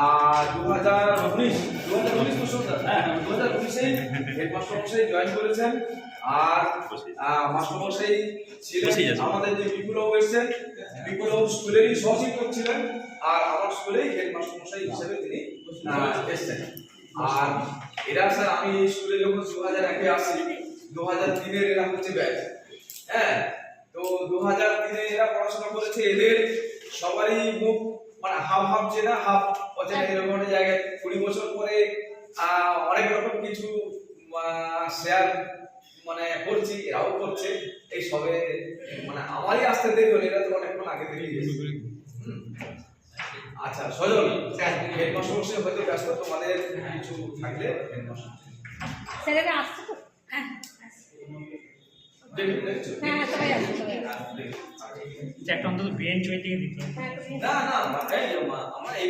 আর দু হাজার উনিশ দু হাজার উনিশ হ্যাঁ দু হাজার উনিশে হেডমাস্টার মশাই জয়েন করেছেন। আর মাস্টারমশাই ছিলেন আমাদের যে বিপুলবাবু এসেছেন বিপুলবাবু স্কুলেরই সহশিক্ষক ছিলেন। আর আমার স্কুলেই হেডমাস্টার মশাই হিসেবে তিনি এসেছেন। আর এরা স্যার আমি স্কুলে যখন দু হাজার একে আসি দু হাজার তিনের এরা হচ্ছে ব্যাচ হ্যাঁ তো দু হাজার তিনে এরা পড়াশোনা করেছে এদের সবারই মুখ মানে হাফ হাফ চেনা হাফ অচেনা এরকম একটা জায়গায় কুড়ি বছর পরে অনেক রকম কিছু শেয়ার মানে করছি এরাও করছে এই সবে মানে আমারই আসতে দেরি হলো এরা তো অনেকক্ষণ আগে থেকেই আচ্ছা সজল হেডমাস্টার মশাই হয়তো ব্যস্ত তোমাদের কিছু থাকলে আসছে তো? হ্যাঁ হ্যাঁ হ্যাঁ, সবাই আসছে দেখুন। একটা অন্তত বেঞ্চ ওই দিকে দিতে। হ্যাঁ, না না এই, আমার এই